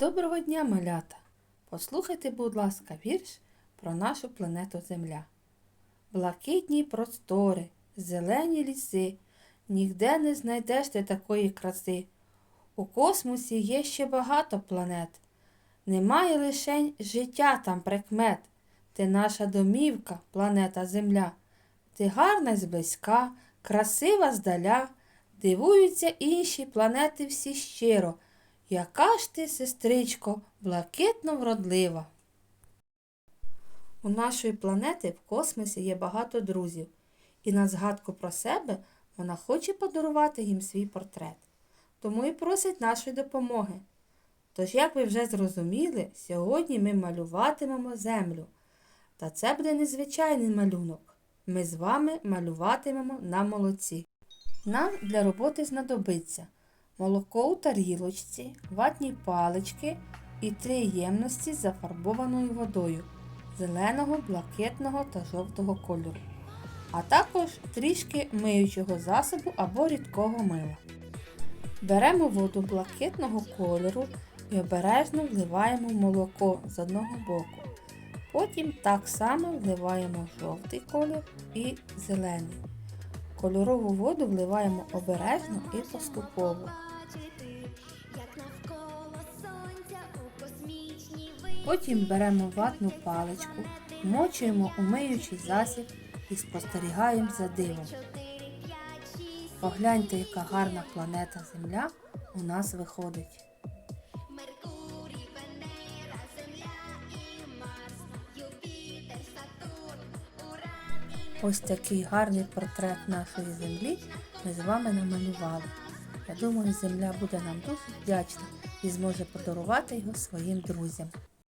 Доброго дня, малята! Послухайте, будь ласка, вірш про нашу планету Земля. Блакитні простори, зелені ліси, ніде не знайдеш ти такої краси. У космосі є ще багато планет. Немає лишень життя там прикмет. Ти наша домівка, планета Земля. Ти гарна зблизька, красива здаля, дивуються інші планети всі щиро. Яка ж ти, сестричко, блакитно вродлива. У нашої планети в космосі є багато друзів, і на згадку про себе вона хоче подарувати їм свій портрет. Тому і просить нашої допомоги. Тож, як ви вже зрозуміли, сьогодні ми малюватимемо землю. Та це буде незвичайний малюнок. Ми з вами малюватимемо на молоці. Нам для роботи знадобиться молоко у тарілочці, ватні палички і три ємності з зафарбованою водою зеленого, блакитного та жовтого кольору, а також трішки миючого засобу або рідкого мила. Беремо воду блакитного кольору і обережно вливаємо молоко з одного боку. Потім так само вливаємо жовтий колір і зелений. Кольорову воду вливаємо обережно і поступово. Потім беремо ватну паличку, вмочуємо у миючий засіб і спостерігаємо за дивом. Погляньте, яка гарна планета Земля у нас виходить. Ось такий гарний портрет нашої землі ми з вами намалювали. Я думаю, земля буде нам дуже вдячна і зможе подарувати його своїм друзям.